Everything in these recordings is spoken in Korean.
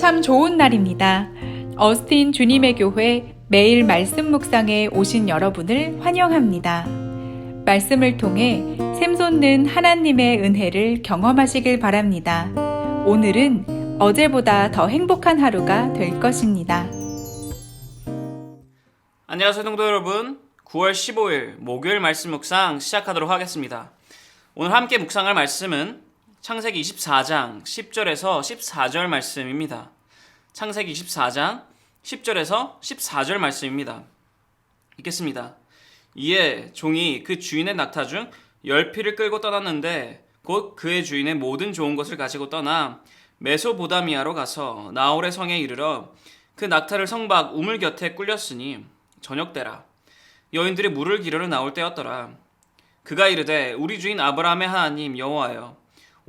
참 좋은 날입니다. 어스틴 주님의 교회 매일 말씀 묵상에 오신 여러분을 환영합니다. 말씀을 통해 샘솟는 하나님의 은혜를 경험하시길 바랍니다. 오늘은 어제보다 더 행복한 하루가 될 것입니다. 안녕하세요 성도 여러분 9월 15일 목요일 말씀 묵상 시작하도록 하겠습니다 오늘 함께 묵상할 말씀은 창세기 24장 10절에서 14절 말씀입니다. 창세기 24장 10절에서 14절 말씀입니다. 읽겠습니다. 이에 종이 그 주인의 낙타 중 열피를 끌고 떠났는데 곧 그의 주인의 모든 좋은 것을 가지고 떠나 메소보다미아로 가서 나홀의 성에 이르러 그 낙타를 성밖 우물 곁에 꿀렸으니 저녁 때라 여인들이 물을 기르러 나올 때였더라. 그가 이르되 우리 주인 아브라함의 하나님 여호와여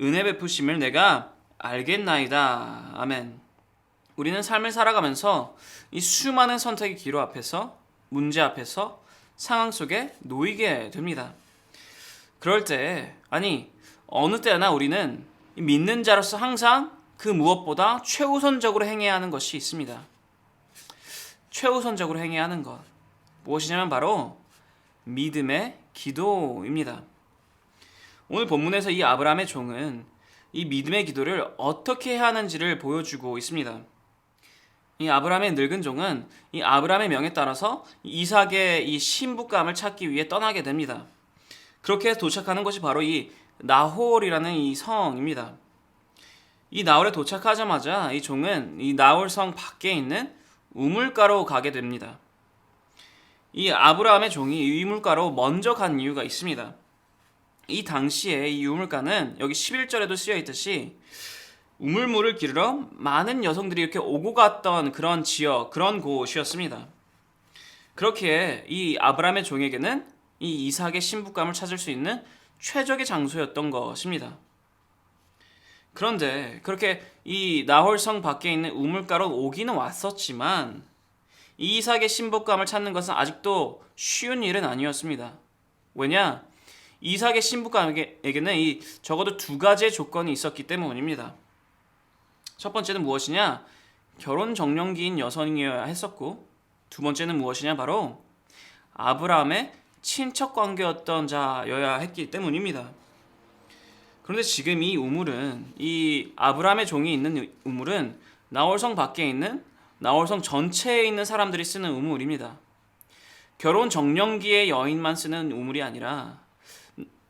은혜 베푸심을 내가 알겠나이다. 아멘. 우리는 삶을 살아가면서 이 수많은 선택의 기로 앞에서 문제 앞에서 상황 속에 놓이게 됩니다. 그럴 때 아니 어느 때나 우리는 이 믿는 자로서 항상 그 무엇보다 최우선적으로 행해야 하는 것이 있습니다. 최우선적으로 행해야 하는 것. 무엇이냐면 바로 믿음의 기도입니다. 오늘 본문에서 이 아브라함의 종은 이 믿음의 기도를 어떻게 해야 하는지를 보여주고 있습니다. 이 아브라함의 늙은 종은 이 아브라함의 명에 따라서 이삭의 이 신부감을 찾기 위해 떠나게 됩니다. 그렇게 도착하는 것이 바로 이 나홀이라는 이 성입니다. 이 나홀에 도착하자마자 이 종은 이 나홀 성 밖에 있는 우물가로 가게 됩니다. 이 아브라함의 종이 이 우물가로 먼저 간 이유가 있습니다. 이 당시에 이 우물가는 여기 11절에도 쓰여 있듯이 우물물을 기르러 많은 여성들이 이렇게 오고 갔던 그런 지역, 그런 곳이었습니다. 그렇게 이 아브라함의 종에게는 이 이삭의 신부감을 찾을 수 있는 최적의 장소였던 것입니다. 그런데 그렇게 이 나홀성 밖에 있는 우물가로 오기는 왔었지만 이 이삭의 신부감을 찾는 것은 아직도 쉬운 일은 아니었습니다. 왜냐? 이삭의 신부감에게는 이 적어도 두 가지의 조건이 있었기 때문입니다. 첫 번째는 무엇이냐? 결혼 정년기인 여성이어야 했었고 두 번째는 무엇이냐? 바로 아브라함의 친척 관계였던 자여야 했기 때문입니다. 그런데 지금 이 우물은 이 아브라함의 종이 있는 우물은 나홀성 밖에 있는 나홀성 전체에 있는 사람들이 쓰는 우물입니다. 결혼 정년기의 여인만 쓰는 우물이 아니라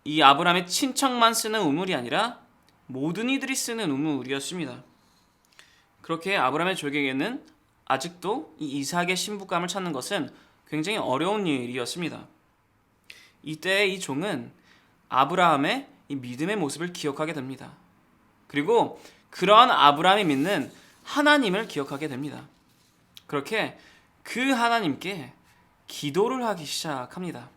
이 아브라함의 친척만 쓰는 우물이 아니라 모든 이들이 쓰는 우물이었습니다. 그렇게 아브라함의 족에게는 아직도 이 이삭의 신부감을 찾는 것은 굉장히 어려운 일이었습니다. 이때 이 종은 아브라함의 이 믿음의 모습을 기억하게 됩니다. 그리고 그러한 아브라함이 믿는 하나님을 기억하게 됩니다. 그렇게 그 하나님께 기도를 하기 시작합니다.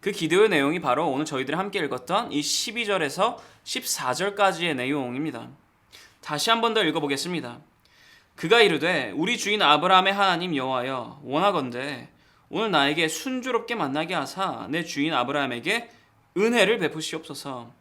그 기도의 내용이 바로 오늘 저희들이 함께 읽었던 이 12절에서 14절까지의 내용입니다. 다시 한 번 더 읽어보겠습니다. 그가 이르되 우리 주인 아브라함의 하나님 여호와여 원하건대 오늘 나에게 순조롭게 만나게 하사 내 주인 아브라함에게 은혜를 베푸시옵소서.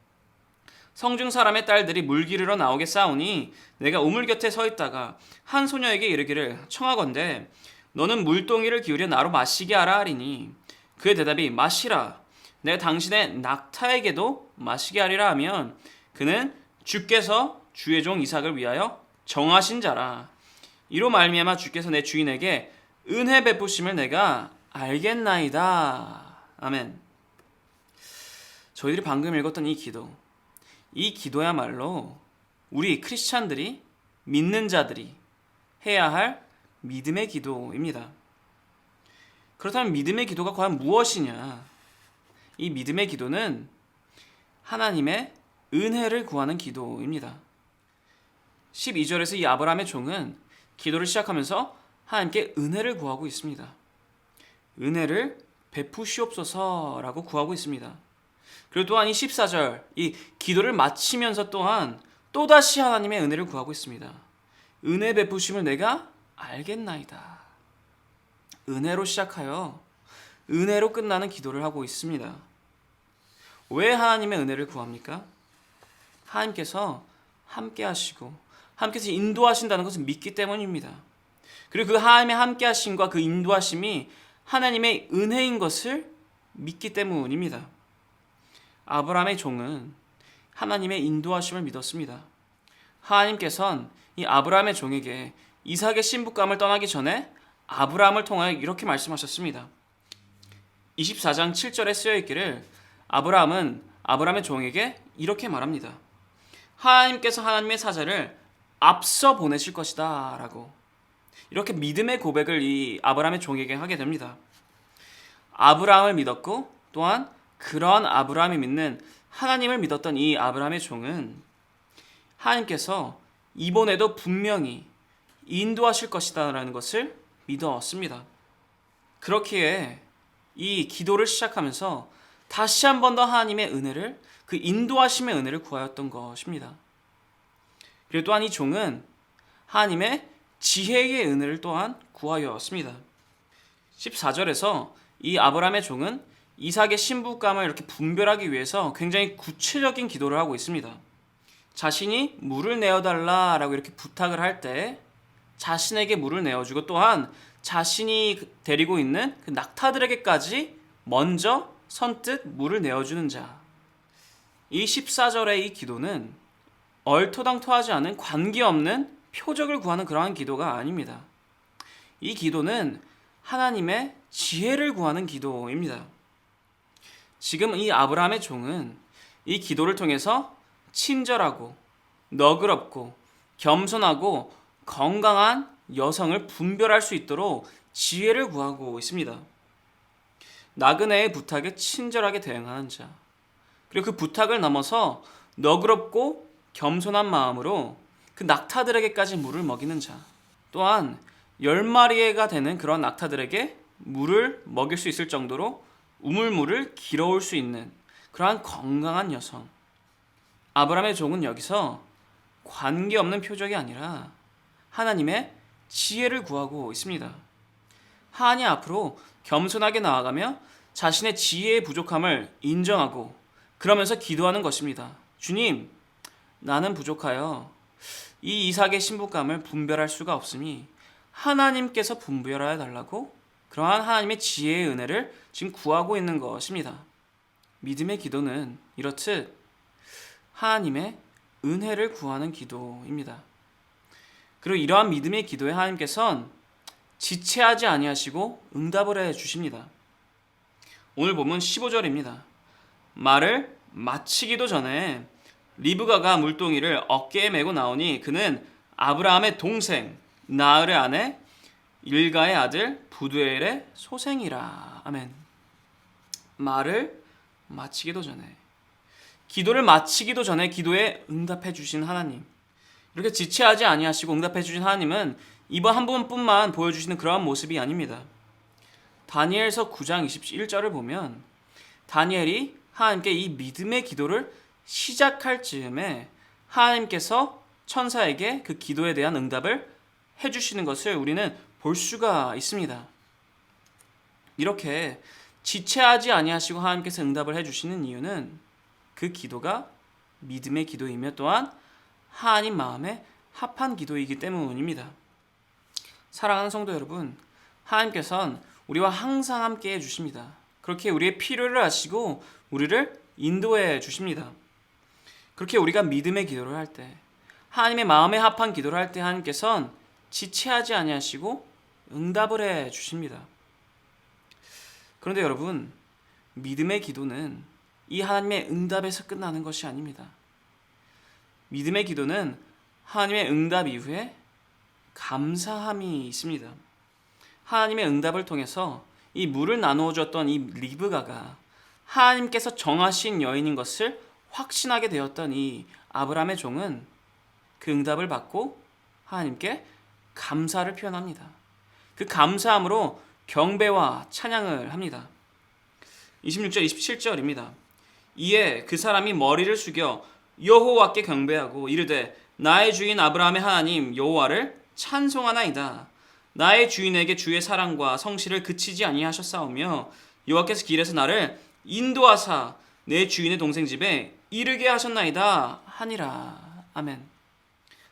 성중 사람의 딸들이 물 기르러 나오게 싸우니 내가 우물 곁에 서 있다가 한 소녀에게 이르기를 청하건대 너는 물동이를 기울여 나로 마시게 하라 하리니 그의 대답이 마시라. 내가 당신의 낙타에게도 마시게 하리라 하면 그는 주께서 주의 종 이삭을 위하여 정하신 자라. 이로 말미암아 주께서 내 주인에게 은혜 베푸심을 내가 알겠나이다. 아멘. 저희들이 방금 읽었던 이 기도 이 기도야말로 우리 크리스찬들이 믿는 자들이 해야 할 믿음의 기도입니다. 그렇다면 믿음의 기도가 과연 무엇이냐? 이 믿음의 기도는 하나님의 은혜를 구하는 기도입니다. 12절에서 이 아브라함의 종은 기도를 시작하면서 하나님께 은혜를 구하고 있습니다. 은혜를 베푸시옵소서라고 구하고 있습니다. 그리고 또한 이 14절 이 기도를 마치면서 또한 또다시 하나님의 은혜를 구하고 있습니다. 은혜 베푸심을 내가 알겠나이다. 은혜로 시작하여 은혜로 끝나는 기도를 하고 있습니다. 왜 하나님의 은혜를 구합니까? 하나님께서 함께 하시고 하나님께서 인도하신다는 것을 믿기 때문입니다. 그리고 그 하나님의 함께 하심과 그 인도하심이 하나님의 은혜인 것을 믿기 때문입니다. 아브라함의 종은 하나님의 인도하심을 믿었습니다. 하나님께서는 이 아브라함의 종에게 이삭의 신부감을 떠나기 전에 아브라함을 통하여 이렇게 말씀하셨습니다. 24장 7절에 쓰여 있기를 아브라함은 아브라함의 종에게 이렇게 말합니다. 하나님께서 하나님의 사자를 앞서 보내실 것이다 라고 이렇게 믿음의 고백을 이 아브라함의 종에게 하게 됩니다. 아브라함을 믿었고 또한 그런 아브라함이 믿는 하나님을 믿었던 이 아브라함의 종은 하나님께서 이번에도 분명히 인도하실 것이다라는 것을 믿었습니다. 그렇기에 이 기도를 시작하면서 다시 한 번 더 하나님의 은혜를 그 인도하심의 은혜를 구하였던 것입니다. 그리고 또한 이 종은 하나님의 지혜의 은혜를 또한 구하였습니다. 14절에서 이 아브라함의 종은 이삭의 신부감을 이렇게 분별하기 위해서 굉장히 구체적인 기도를 하고 있습니다. 자신이 물을 내어달라라고 이렇게 부탁을 할 때 자신에게 물을 내어주고 또한 자신이 데리고 있는 그 낙타들에게까지 먼저 선뜻 물을 내어주는 자. 이 14절의 이 기도는 얼토당토하지 않은 관계없는 표적을 구하는 그러한 기도가 아닙니다. 이 기도는 하나님의 지혜를 구하는 기도입니다. 지금 이 아브라함의 종은 이 기도를 통해서 친절하고 너그럽고 겸손하고 건강한 여성을 분별할 수 있도록 지혜를 구하고 있습니다. 나그네의 부탁에 친절하게 대응하는 자. 그리고 그 부탁을 넘어서 너그럽고 겸손한 마음으로 그 낙타들에게까지 물을 먹이는 자. 또한 열 마리가 되는 그런 낙타들에게 물을 먹일 수 있을 정도로 우물물을 길어올 수 있는 그러한 건강한 여성. 아브라함의 종은 여기서 관계 없는 표적이 아니라 하나님의 지혜를 구하고 있습니다. 하나님 앞으로 겸손하게 나아가며 자신의 지혜의 부족함을 인정하고 그러면서 기도하는 것입니다. 주님, 나는 부족하여 이 이삭의 신부감을 분별할 수가 없으니 하나님께서 분별하여 달라고 그러한 하나님의 지혜의 은혜를 지금 구하고 있는 것입니다. 믿음의 기도는 이렇듯 하나님의 은혜를 구하는 기도입니다. 그리고 이러한 믿음의 기도에 하나님께서는 지체하지 아니하시고 응답을 해 주십니다. 오늘 보면 15절입니다. 말을 마치기도 전에 리브가가 물동이를 어깨에 메고 나오니 그는 아브라함의 동생 나을의 아내 일가의 아들 부두엘의 소생이라. 아멘. 말을 마치기도 전에 기도를 마치기도 전에 기도에 응답해 주신 하나님. 이렇게 지체하지 아니하시고 응답해 주신 하나님은 이번 한 번뿐만 보여주시는 그러한 모습이 아닙니다. 다니엘서 9장 21절을 보면 다니엘이 하나님께 이 믿음의 기도를 시작할 즈음에 하나님께서 천사에게 그 기도에 대한 응답을 해주시는 것을 우리는 볼 수가 있습니다. 이렇게 지체하지 아니하시고 하나님께서 응답을 해주시는 이유는 그 기도가 믿음의 기도이며 또한 하나님 마음에 합한 기도이기 때문입니다. 사랑하는 성도 여러분, 하나님께서는 우리와 항상 함께 해 주십니다. 그렇게 우리의 필요를 아시고 우리를 인도해 주십니다. 그렇게 우리가 믿음의 기도를 할 때, 하나님의 마음에 합한 기도를 할 때 하나님께서는 지체하지 아니하시고 응답을 해 주십니다. 그런데 여러분, 믿음의 기도는 이 하나님의 응답에서 끝나는 것이 아닙니다. 믿음의 기도는 하나님의 응답 이후에 감사함이 있습니다. 하나님의 응답을 통해서 이 물을 나누어 줬던 이 리브가가 하나님께서 정하신 여인인 것을 확신하게 되었던 이 아브라함의 종은 그 응답을 받고 하나님께 감사를 표현합니다. 그 감사함으로 경배와 찬양을 합니다. 26절 27절입니다. 이에 그 사람이 머리를 숙여 여호와께 경배하고 이르되 나의 주인 아브라함의 하나님 여호와를 찬송하나이다. 나의 주인에게 주의 사랑과 성실을 그치지 아니하셨사오며 여호와께서 길에서 나를 인도하사 내 주인의 동생 집에 이르게 하셨나이다 하니라. 아멘.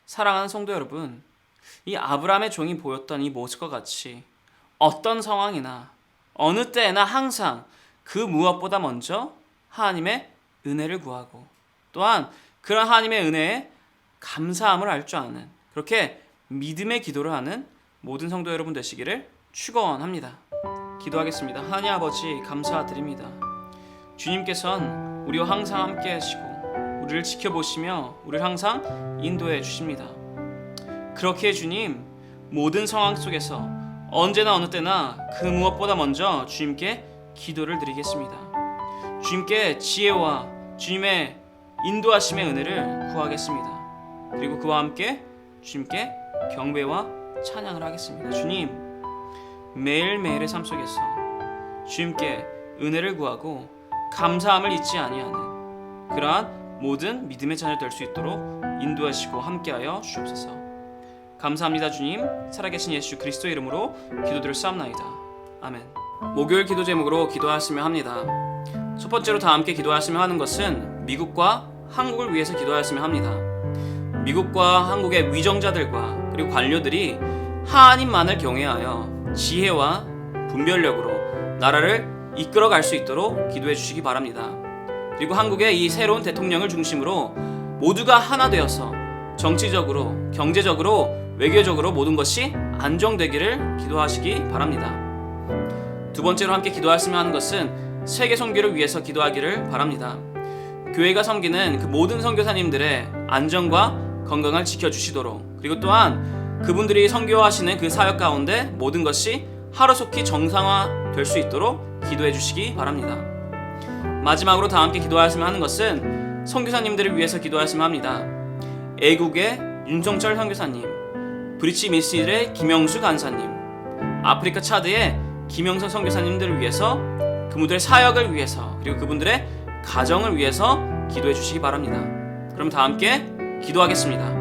사랑하는 성도 여러분, 이 아브라함의 종이 보였던 이 모습과 같이 어떤 상황이나 어느 때나 항상 그 무엇보다 먼저 하나님의 은혜를 구하고 또한 그런 하나님의 은혜에 감사함을 알 줄 아는 그렇게 믿음의 기도를 하는 모든 성도 여러분 되시기를 축원합니다. 기도하겠습니다. 하나님 아버지 감사드립니다. 주님께선 우리와 항상 함께 하시고 우리를 지켜보시며 우리를 항상 인도해 주십니다. 그렇게 주님 모든 상황 속에서 언제나 어느 때나 그 무엇보다 먼저 주님께 기도를 드리겠습니다. 주님께 지혜와 주님의 인도하심의 은혜를 구하겠습니다. 그리고 그와 함께 주님께 경배와 찬양을 하겠습니다. 주님 매일매일의 삶 속에서 주님께 은혜를 구하고 감사함을 잊지 아니하는 그러한 모든 믿음의 자녀 될 수 있도록 인도하시고 함께하여 주옵소서. 감사합니다 주님 살아계신 예수 그리스도 이름으로 기도드릴 싸움나이다 아멘 목요일 기도 제목으로 기도하시며 합니다 첫 번째로 다 함께 기도하시며 하는 것은 미국과 한국을 위해서 기도하시며 합니다 미국과 한국의 위정자들과 그리고 관료들이 하나님만을 경외하여 지혜와 분별력으로 나라를 이끌어 갈 수 있도록 기도해 주시기 바랍니다 그리고 한국의 이 새로운 대통령을 중심으로 모두가 하나 되어서 정치적으로, 경제적으로, 외교적으로 모든 것이 안정되기를 기도하시기 바랍니다. 두 번째로 함께 기도하시며 하는 것은 세계 선교를 위해서 기도하기를 바랍니다. 교회가 섬기는 그 모든 선교사님들의 안전과 건강을 지켜주시도록 그리고 또한 그분들이 선교하시는 그 사역 가운데 모든 것이 하루속히 정상화 될 수 있도록 기도해 주시기 바랍니다. 마지막으로 다 함께 기도하시며 하는 것은 선교사님들을 위해서 기도하시며 합니다. 애국의 윤정철 선교사님, 브리치 미스일의 김영수 간사님, 아프리카 차드의 김영선 선교사님들을 위해서 그분들의 사역을 위해서 그리고 그분들의 가정을 위해서 기도해 주시기 바랍니다. 그럼 다 함께 기도하겠습니다.